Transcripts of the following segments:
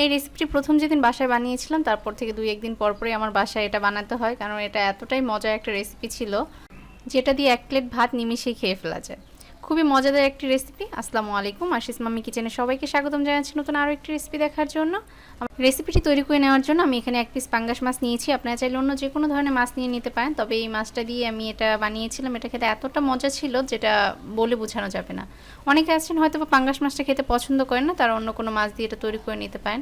এই রেসিপিটি প্রথম যেদিন বাসায় বানিয়েছিলাম, তারপর থেকে দুই একদিন পরপরই আমার বাসায় এটা বানাতে হয়, কারণ এটা এতটাই মজার একটা রেসিপি ছিল, যেটা দিয়ে এক প্লেট ভাত নিমিশে খেয়ে ফেলা যায়। খুবই মজাদার একটি রেসিপি আসসালামু আলাইকুম। আশিস মাম্মি কিচেনে সবাইকে স্বাগতম জানাচ্ছি নতুন আরও একটি রেসিপি দেখার জন্য। রেসিপিটি তৈরি করে নেওয়ার জন্য আমি এখানে এক পিস পাঙ্গাস মাছ নিয়েছি। আপনারা চাইলে অন্য যে কোনো ধরনের মাছ নিয়ে নিতে পারেন। তবে এই মাছটা দিয়ে আমি এটা বানিয়েছিলাম। এটা খেতে এতটা মজা ছিল যেটা বলে বোঝানো যাবে না। অনেকে আছেন হয়তো পাঙ্গাস মাছটা খেতে পছন্দ করেন না, তারা অন্য কোনো মাছ দিয়ে এটা তৈরি করে নিতে পারেন।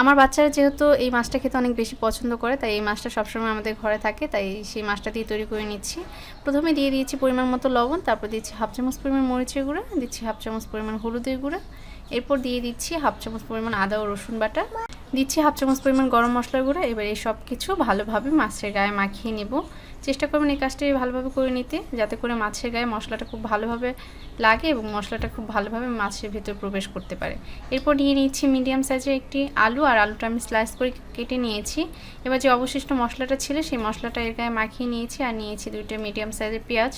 আমার বাচ্চারা যেহেতু এই মাছটা খেতে অনেক বেশি পছন্দ করে, তাই এই মাছটা সবসময় আমাদের ঘরে থাকে, তাই সেই মাছটা দিয়ে তৈরি করে নিচ্ছি। প্রথমে দিয়ে দিয়েছি পরিমাণ মতো লবণ, তারপর দিচ্ছি হাফ চামচ পরিমাণ মরিচের গুঁড়া, দিচ্ছি হাফ চামচ পরিমাণ হলুদের গুঁড়া, এরপর দিয়ে দিচ্ছি হাফ চামচ পরিমাণ আদা ও রসুন বাটা। দিচ্ছি হাফ চামচ পরিমাণ গরম মশলার গুঁড়া। এবার এই সব কিছু ভালোভাবে মাছের গায়ে মাখিয়ে নেব। চেষ্টা করবেন এই কাজটি ভালোভাবে করে নিতে, যাতে করে মাছের গায়ে মশলাটা খুব ভালোভাবে লাগে এবং মশলাটা খুব ভালোভাবে মাছের ভিতর প্রবেশ করতে পারে। এরপর নিয়ে নিচ্ছি মিডিয়াম সাইজের একটি আলু, আর আলুটা আমি স্লাইস করে কেটে নিয়েছি। এবার যে অবশিষ্ট মশলাটা ছিল, সেই মশলাটা এর গায়ে মাখিয়ে নিয়েছি, আর নিয়েছি দুইটা মিডিয়াম সাইজের পেঁয়াজ।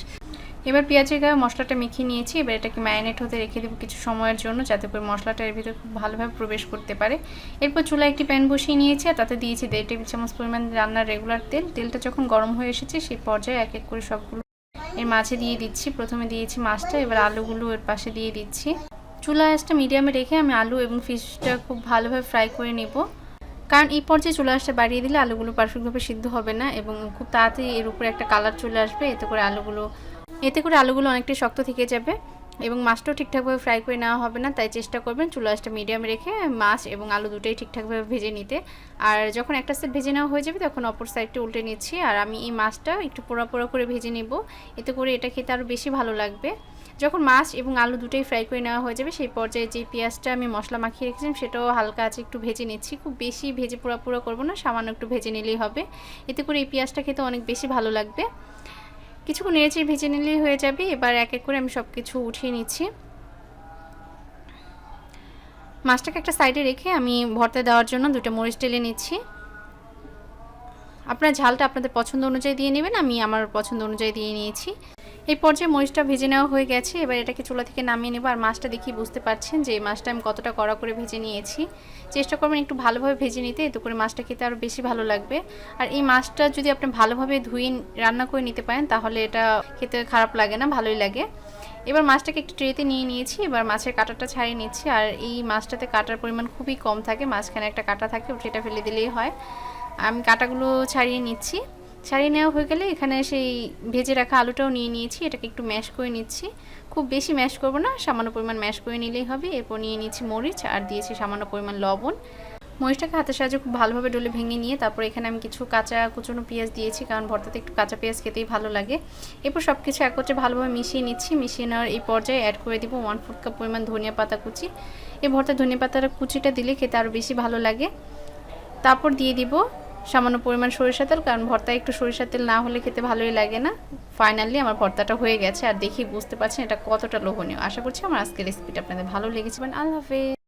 এবার পেঁয়াজের গায়ে মশলাটা মেখে নিয়েছি, এবার এটাকে ম্যারিনেট হতে রেখে দেবো কিছু সময়ের জন্য যাতে করে মশলাটা এর ভিতরে খুব ভালোভাবে প্রবেশ করতে পারে। এরপর চুলা একটি প্যান বসিয়ে নিয়েছি আর তাতে দিয়েছি দেড় টেবিল চামচ পরিমাণ রান্নার রেগুলার তেল। তেলটা যখন গরম হয়ে এসেছে সেই পর্যায়ে এক এক করে সবগুলো এর মাঝে দিয়ে দিচ্ছি। প্রথমে দিয়েছি মাছটা, এবার আলুগুলো এর পাশে দিয়ে দিচ্ছি। চুলা আঁচটা মিডিয়ামে রেখে আমি আলু এবং ফিশটা খুব ভালোভাবে ফ্রাই করে নেব। কারণ এই পর্যায়ে চুলা আঁচটা বাড়িয়ে দিলে আলুগুলো পারফেক্টভাবে সিদ্ধ হবে না এবং খুব তাড়াতাড়ি এর উপরে একটা কালার চলে আসবে। এতে করে আলুগুলো এতে করে আলুগুলো অনেকটাই শক্ত থেকে যাবে এবং মাছটাও ঠিকঠাকভাবে ফ্রাই করে নেওয়া হবে না, তাই চেষ্টা করবেন চুলা আঁচটা মিডিয়ামে রেখে মাছ এবং আলু দুটোই ঠিকঠাকভাবে ভেজে নিতে। আর যখন একটা সাইড ভেজে নেওয়া হয়ে যাবে, তখন অপর সাইডটা উল্টে নিচ্ছি আর আমি এই মাছটা একটু পোড়া পোড়া করে ভেজে নেব। এতে করে এটা খেতে আরও বেশি ভালো লাগবে। যখন মাছ এবং আলু দুটোই ফ্রাই করে নেওয়া হয়ে যাবে, সেই পর্যায়ে যে পেঁয়াজটা আমি মশলা মাখিয়ে রেখেছিলাম, সেটাও হালকা আছে একটু ভেজে নিচ্ছি। খুব বেশি ভেজে পোড়া পোড়া করব না, সামান্য একটু ভেজে নিলেই হবে। এতে করে এই পেঁয়াজটা খেতে অনেক বেশি ভালো লাগবে। কিছুক্ষণ নেড়েচে ভেজে নিলেই হয়ে যাবে। এবার এক এক করে আমি সব কিছু উঠিয়ে নিচ্ছি। মাছটাকে একটা সাইডে রেখে আমি ভর্তা দেওয়ার জন্য দুটো মরিচ টেলে নিচ্ছি। আপনার ঝালটা আপনাদের পছন্দ অনুযায়ী দিয়ে নেবেন, আমি আমার পছন্দ অনুযায়ী দিয়ে নিয়েছি। এই পর্যায়ে মরিচটা ভেজে নেওয়া হয়ে গেছে। এবার এটাকে চুলা থেকে নামিয়ে নেব। আর মাছটা দেখি বুঝতে পারছেন যে এই মাছটা আমি কতটা কড়া করে ভেজে নিয়েছি। চেষ্টা করবেন একটু ভালোভাবে ভেজে নিতে। এতে করে মাছটা খেতে আরও বেশি ভালো লাগবে। আর এই মাছটা যদি আপনি ভালোভাবে ধুয়ে রান্না করে নিতে পারেন, তাহলে এটা খেতে খারাপ লাগে না, ভালোই লাগে। এবার মাছটাকে একটু ট্রেতে নিয়ে নিয়েছি। এবার মাছের কাঁটাটা ছাড়িয়ে নিচ্ছি। আর এই মাছটাতে কাটার পরিমাণ খুবই কম থাকে। মাঝখানে একটা কাটা থাকে সেটা ফেলে দিলেই হয়। আমি কাটাগুলো ছাড়িয়ে নিচ্ছি। ছাড়িয়ে নেওয়া হয়ে গেলে এখানে সেই ভেজে রাখা আলুটাও নিয়ে নিয়েছি, এটাকে একটু ম্যাশ করে নিচ্ছি। খুব বেশি ম্যাশ করব না, সামান্য পরিমাণ ম্যাশ করে নিলেই হবে। এরপর নিয়ে নিচ্ছি মরিচ আর দিয়েছি সামান্য পরিমাণ লবণ। মরিচটাকে হাতের সাহায্যে খুব ভালোভাবে ডলে ভেঙে নিয়ে তারপর এখানে আমি কিছু কাঁচা কুচনো পেঁয়াজ দিয়েছি, কারণ ভর্তাতে একটু কাঁচা পেঁয়াজ খেতেই ভালো লাগে। এরপর সব কিছু একত্রে ভালোভাবে মিশিয়ে নিচ্ছি। মিশিয়ে নেওয়ার এই পর্যায়ে অ্যাড করে দিব ওয়ান ফোর্থ কাপ পরিমাণ ধনিয়া পাতা কুচি। এই ভর্তা ধনিয়া পাতার কুচিটা দিলে খেতে আরও বেশি ভালো লাগে। তারপর দিয়ে দিব সামান্য পরিমাণ সরিষা তেল, কারণ ভর্তা একটু সরিষা তেল না হলে খেতে ভালোই লাগে না। ফাইনালি আমার ভর্তাটা হয়ে গেছে, আর দেখি বুঝতে পারছেন এটা কতটা লোভনীয়। আশা করছি আমার আজকের রেসিপিটা আপনাদের ভালো লেগেছে। আল্লাহ হাফেজ।